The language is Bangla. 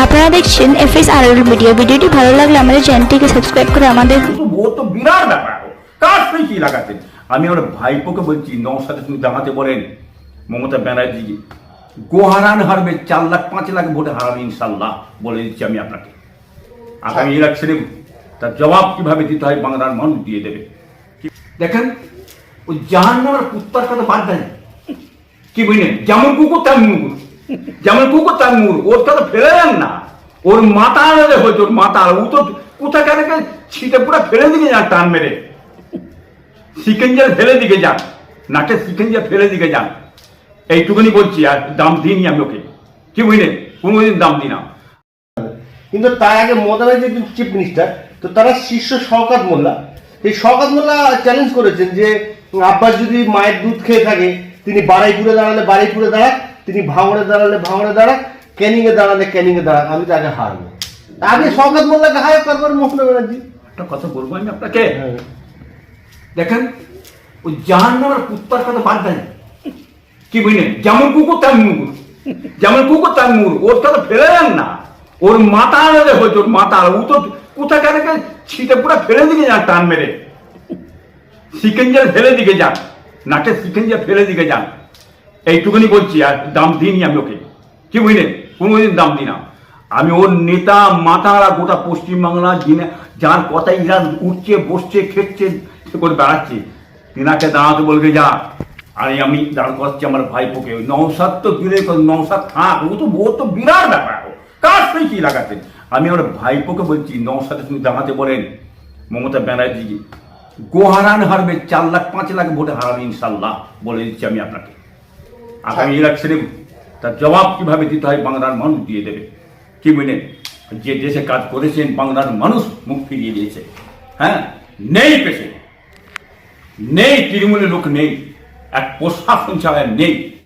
আপনারা দেখছেন এফ এস আর ভিডিও ভিডিওটি ভালো লাগলে আমাদের চ্যানেলটিকে সাবস্ক্রাইব করে আমাদের ও তো বিরাট ব্যাপার। কার সঙ্গে কি লাগাতেন আমি আমার ভাইপোকে বলছি নৌসাদে তুমি দাঁড়াতে বলেন। মমতা ব্যানার্জি গোহারান হারবে চার লাখ পাঁচ লাখ ভোটে হারাবে ইনশাল্লাহ বলে দিচ্ছি আমি আপনাকে। আগামী ইলেকশনে তার জবাব কীভাবে দিতে হয় বাংলার মানুষ দিয়ে দেবে। দেখেন ওই জাহান নামের কুত্তার কথা বাদ দেন। কি বুঝলেন যেমন কুকুর তেমন মুগুর যেমন কুকুর তেমন মুগুর ওর কথা ফেলে দেন না। ওর মাথা আলাদা হয়েছে ওর মাথা ও তো কোথায় কেন ছিটে পুরো ফেলে দিকে যান, টান মেরে। সিকেঞ্জার ফেলে দিকে যান। নাকে সিকেঞ্জার ফেলে দিকে যান। এইটুকুনি বলছি, আর দাম দিইনি আমি ওকে। কি বুঝলেন? কোনোদিন দাম দিই না। কিন্তু তার আগে মমতা যে চিফ মিনিস্টার তো তারা শীর্ষ শওকাত মোল্লা। এই শওকাত মোল্লা চ্যালেঞ্জ করেছেন যে, আব্বাস যদি মায়ের দুধ খেয়ে থাকে, তিনি বারাইপুরে দাঁড়ালে বারাইপুরে দাঁড়াক। তিনি ভাঙড়ে দাঁড়ালে ভাঙড়ে দাঁড়াক ক্যানিং এ দাঁড়ালে ক্যানিং এ দাঁড়াক আমি তাকে হারবো। আগে শওকাত মোল্লাকে হায় করবার মমতা ব্যানার্জি। একটা কথা বলব আমি আপনাকে? দেখেন ওই জাহান নামের কুত্তার কথা বাদ দেন। কি বুঝলেন? যেমন কুকুর তেমন মুগুর যেমন কুকুর তেমন মুগুর ওর কথা ফেলে দেন না। ওর মাথা আলাদা হয়েছে ওর মাথা। আলাদা। ও তো কোথায় কেন ছিটে পুরো ফেলে দিকে যান টান মেরে। সিকেঞ্জার ফেলে দিকে যান নাকে সিকেঞ্জার ফেলে দিকে যান এইটুকুনি বলছি, আর দাম দিইনি আমি ওকে। কি বুঝলেন? কোনোদিন দাম দিই না। আমি ওর নেতা, মাতারা গোটা পশ্চিমবাংলা, যিনি যার কথা ইরা উঠছে, বসছে খেচ্ছে করে বেড়াচ্ছে। তিনাকে দাঁড়াতে বলবে, যা, আর আমি দাঁড় করাচ্ছি আমার ভাইপোকে। নৌসাদ তো দূরে নৌসাদ থাক, ও তো ও তো বিরাট ব্যাপার কার সঙ্গে কি লাগাতেন আমি আমার ভাইপোকে বলছি নৌসাদে তুমি দাঁড়াতে বলেন, মমতা ব্যানার্জি। গোহারান হারবে, চার লাখ, পাঁচ লাখ ভোটে হারাবে ইনশাল্লাহ, বলে দিচ্ছি আমি আপনাকে। আগামী ইলেকশনে তার জবাব কীভাবে দিতে হয় বাংলার মানুষ দিয়ে দেবে? কি মানে যে দেশে কাজ করেছেন, বাংলার মানুষ মুখ ফিরিয়ে দিয়েছে। হ্যাঁ? নেই পেছে নেই, তৃণমূলের লোক নেই। এক প্রশাসন ছাড়া নেই।